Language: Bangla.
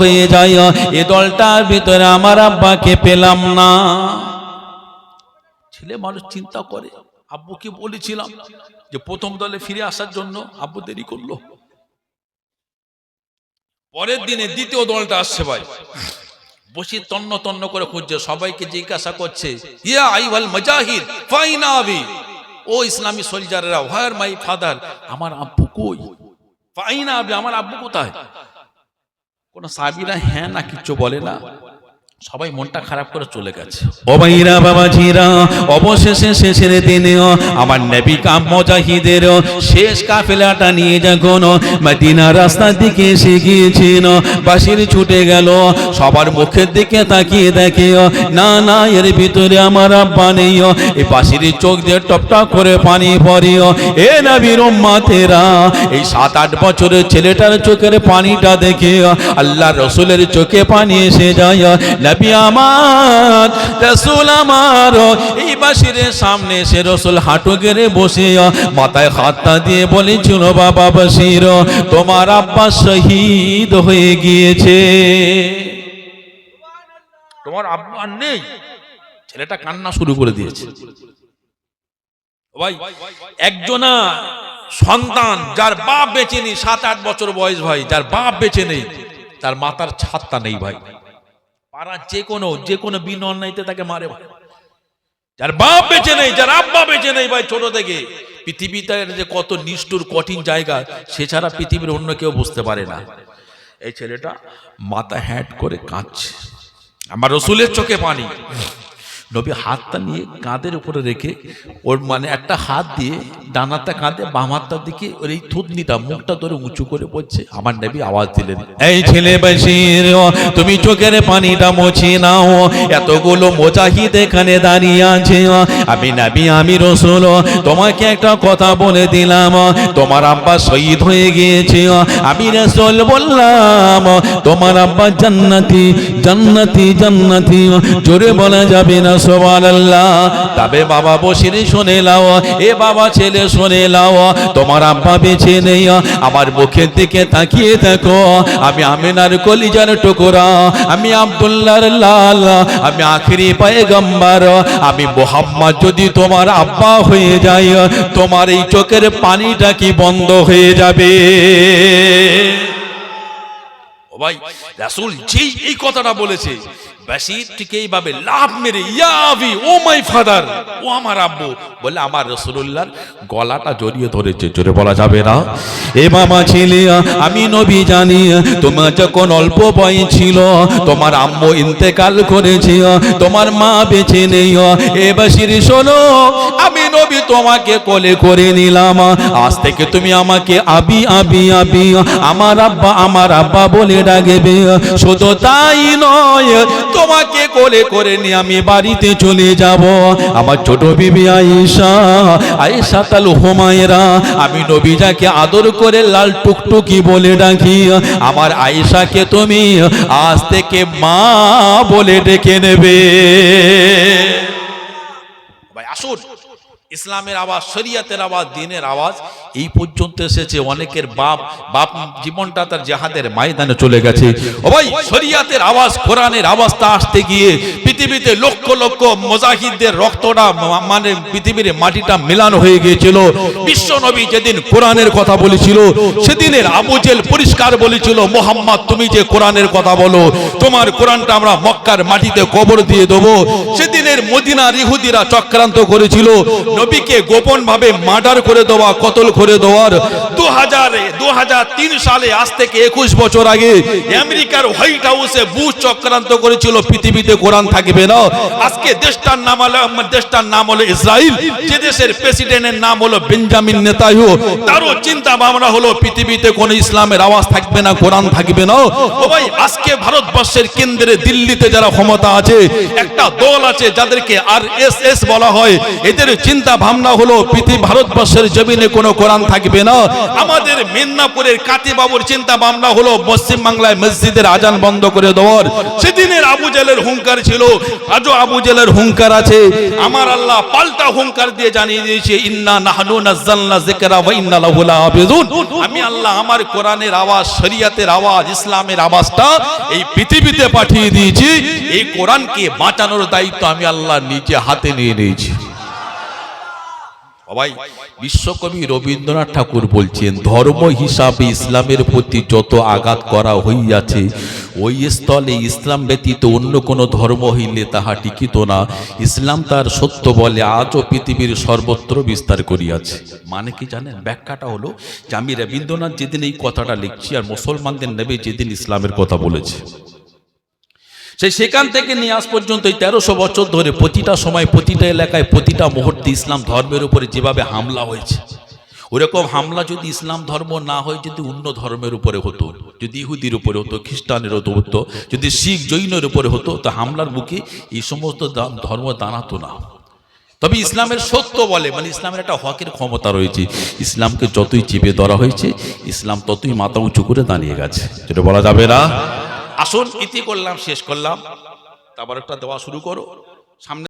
হয়ে যায়। এ দলটার ভিতরে আমার আব্বাকে পেলাম না। ছেলে মানুষ চিন্তা করে। আব্বুকে বলেছিলাম যে প্রথম দলে ফিরে আসার জন্য আব্বু দেরি করল। পরের দিনে দ্বিতীয় দলটা আসছে ভাই। বসে তন্ন তন্ন করে খুঁজছে, সবাইকে জিজ্ঞাসা করছে, ইয়া আইওয়াল মুজাহিদ, ফাইনা ও ইসলামী সোলজাররা, হোয়ার মাই ফাদার, আমার আব্বু কই? ফাইনা আমার আব্বু কোথায়? কোন সাবিরা হ্যাঁ না কিচ্ছু বলে না? সবাই মনটা খারাপ করে চলে গেছে। ও ভাইরা বাবাজিরা, অবশেষে শেষের দিনে আমার নবী কাম মজাহিদের শেষ কাফেলাটা নিয়ে যখন মদিনা রাস্তার দিকে এসে গিয়েছেন বাসির ছুটে গেল, সবার মুখের দিকে তাকিয়ে দেখে, না না, এর ভিতরে আমার আব্বা নেই। এই বাসির চোখ দিয়ে টপটপ করে পানি পড়ে, এ নবীর উম্মাতেরা, এই সাত, আট বছরের ছেলেটার চোখের পানিটা দেখে আল্লাহ রসুলের চোখে পানি এসে যায় নবী আমার, রসুল আমার, এই বাসিরের সামনে সে রসুল হাঁটু গেড়ে বসে, মাথায় হাতটা দিয়ে বলেছিল, বাবা বাসির, তোমার আব্বা শহীদ হয়ে গিয়েছে। তোমার আব্বা নেই, ছেলেটা কান্না শুরু করে দিয়েছে। ভাই, একজনা সন্তান, যার বাপ বেঁচে নেই, সাত আট বছর বয়স ভাই, যার বাপ বেঁচে নেই, তার মাতার ছাত্তা নেই ভাই। পাড়ার যে কোনো যে কোনো বিন অন্যায়তে তাকে মারে যার বাপ বেঁচে নেই, যার আব্বা বেঁচে নেই ভাই ছোট থেকে। পৃথিবীতে যে কত নিষ্ঠুর, কঠিন জায়গা, সে ছাড়া পৃথিবীর অন্য কেউ বুঝতে পারে না। এই ছেলেটা মাথা হ্যাট করে কাঁদছে। আমার রসুলের চোখে পানি। নবী হাতটা নিয়ে কাঁধের উপরে রেখে ওর মানে একটা হাত দিয়ে ডানাটা কাঁধে, বাম হাতটার দিকে ওর এই থুতনিটা, মুখটা ধরে উঁচু করে পড়ছে আমার নবী আওয়াজ দিলেন, এই ছেলে বাসির তুমি চোখের পানিটা মুছে নাও, এতগুলো মোজাহিদ এখানে দাঁড়িয়ে আছে, আমি নবী, আমি রসুল, তোমাকে একটা কথা বলে দিলাম, তোমার আব্বা শহীদ হয়ে গিয়েছে, আমি রসুল বললাম, তোমার আব্বা জান্নাতি জান্নাতি জান্নাতি, জোরে বলা যাবে না সোমান তবে বাবা বসিরে শুনে লাও এ বাবা ছেলে শুনে লাও তোমার আব্বা বেঁচে নেই, আমার মুখের দিকে তাকিয়ে দেখো, আমি আমিনার কলিজার টুকরা, আমি আব্দুল্লাহর লাল, আমি আখরি পায়গম্বর, আমি মোহাম্মদ যদি তোমার আব্বা হয়ে যাই, তোমার এই চোখের পানিটা কি বন্ধ হয়ে যাবে? ভাই, রাসুল যেই এই কথাটা বলেছে, বাসির ঠিক এইভাবে লাভ মেরে, ইয়া আবি, ও মাই ফাদার, ও আমার আব্বু বলে, আমার রসুল্লাহর গলাটা জড়িয়ে ধরেছে। জোরে বলা যাবে না? এ মামা ছেলে, আমি নবী জানি, তোমার যখন অল্প বয়স ছিল, তোমার আম্মু ইন্তেকাল করেছে, তোমার মা বেঁচে নেই। এ বাসির, শোনো, আমি নবী তোমাকে কোলে করে নিলাম। আজ থেকে তুমি আমাকে আবি আবি আবি, আমার আব্বা আমার আব্বা বলে ডাকবে। শুধু তাই নয়, তোমাকে কোলে করে নিয়ে আমি বাড়িতে চলে যাব। আমার ছোট বিবি আয়েশা আয়েশা তাল হুমায়রা, আমি নবীজাকে আদর করে লাল টুকটুকি বলে ডাকি। আমার আয়েশাকে তুমি আজ থেকে মা বলে ডেকে নেবে। আসুন। ইসলামের আওয়াজ, শরিয়াতের আওয়াজ, দিনের আওয়াজ, এই পর্যন্ত এসেছে। অনেকের বাপ বাপ জীবনটা তার জাহাদের ময়দানে চলে গেছে। ও ভাই, শরিয়াতের আওয়াজ, কোরআনের আওয়াজটা আসতে গিয়ে পৃথিবীতে লক্ষ লক্ষ মুজাহিদদের রক্তটা মানে পৃথিবীর মাটিটা মিলানো হয়ে গিয়েছিল। বিশ্ব নবী যেদিন কোরআনের কথা বলেছিল, সেদিনের আবু জেল পরিষ্কার বলেছিল, মোহাম্মদ, তুমি যে কোরআনের কথা বলো, তোমার কোরআনটা আমরা মক্কার মাটিতে কবর দিয়ে দেবো। সেদিনের মদিনার ইহুদিরা চক্রান্ত করেছিল। নবীকে গোপন ভাবে মার্ডার করে দেওয়া, কতল করে দেওয়ার। দু হাজারে দু সালে, আজ থেকে একুশ বছর আগে আমেরিকার হোয়াইট হাউসে বুশ চক্রান্ত করেছিল। পৃথিবীতে কোরআন থাকবে না। আজকে দেশটার নাম হলো, দেশটার নাম হলো ইসরায়েল যে দেশের প্রেসিডেন্টের নাম হলো বেঞ্জামিন নেতাহু তারও চিন্তা ভাবনা হলো, পৃথিবীতে কোন ইসলামের আওয়াজ থাকবে না, কোরআন থাকবে না। ও ভাই, আজকে ভারতবর্ষের কেন্দ্রে দিল্লিতে যারা ক্ষমতা আছে, একটা দল আছে যাদেরকে আর এস এস বলা হয়, এদের চিন্তা ভাবনা হলো পৃথিবী ভারতবর্ষের জমিনে কোনো কোরআন থাকবে না। আমাদের মেদিনীপুরের কাতি বাবুর চিন্তা ভাবনা হলো পশ্চিম বাংলায় মসজিদের আজান বন্ধ করে দেওয়ার। সেদিনের আবু জেলের হুঙ্কার ছিল, আজও আবু জেলের হুঙ্কার আছে। আমার আল্লাহ পাল্টা হুঙ্কার দিয়ে জানিয়ে দিয়েছে, ইন্না নাহনু নাযালনা যিকরা ওয়া ইন্না লাহু লাহাফিজুন। আমি আল্লাহ আমার কোরআনের আওয়াজ, শরীয়তের আওয়াজ, ইসলামের আওয়াজটা এই পৃথিবীতে পাঠিয়ে দিয়েছি। এই কোরআনকে বাঁচানোর দায়িত্ব আমি আল্লাহ নিজে হাতে নিয়ে নিয়েছি। বিশ্বকবি রবীন্দ্রনাথ ঠাকুর বলছেন, ধর্ম হিসাবে ইসলামের প্রতি যত আঘাত করা হইয়াছে, ওই স্থলে ইসলাম ব্যতীত অন্য কোনো ধর্ম হইলে তাহা টিকিত না। ইসলাম তার সত্য বলে আজও পৃথিবীর সর্বত্র বিস্তার করিয়াছে। মানে কি জানেন? ব্যাখ্যাটা হলো যে আমি রবীন্দ্রনাথ যেদিন এই কথাটা লিখছি আর মুসলমানদের নেবে যেদিন ইসলামের কথা বলেছে। সেই সেখান থেকে নিয়ে আজ পর্যন্ত এই তেরোশো বছর ধরে প্রতিটা সময়, প্রতিটা এলাকায়, প্রতিটা মুহূর্তে ইসলাম ধর্মের উপরে যেভাবে হামলা হয়েছে, ওরকম হামলা যদি ইসলাম ধর্ম না হয়, যদি অন্য ধর্মের উপরে হতো, যদি ইহুদির উপরে হতো, খ্রিস্টানের হতো হতো, যদি শিখ জৈনের উপরে হতো, তো হামলার মুখে এই সমস্ত ধর্ম দাঁড়াতো না। তবে ইসলামের সত্য বলে মানে ইসলামের একটা হকের ক্ষমতা রয়েছে। ইসলামকে যতই চেপে ধরা হয়েছে, ইসলাম ততই মাথা উঁচু করে দাঁড়িয়ে গেছে। যেটা বলা যাবে না? আসুন ইতি করলাম শেষ করলাম। তারপর একটা দেওয়া শুরু করো। সামনে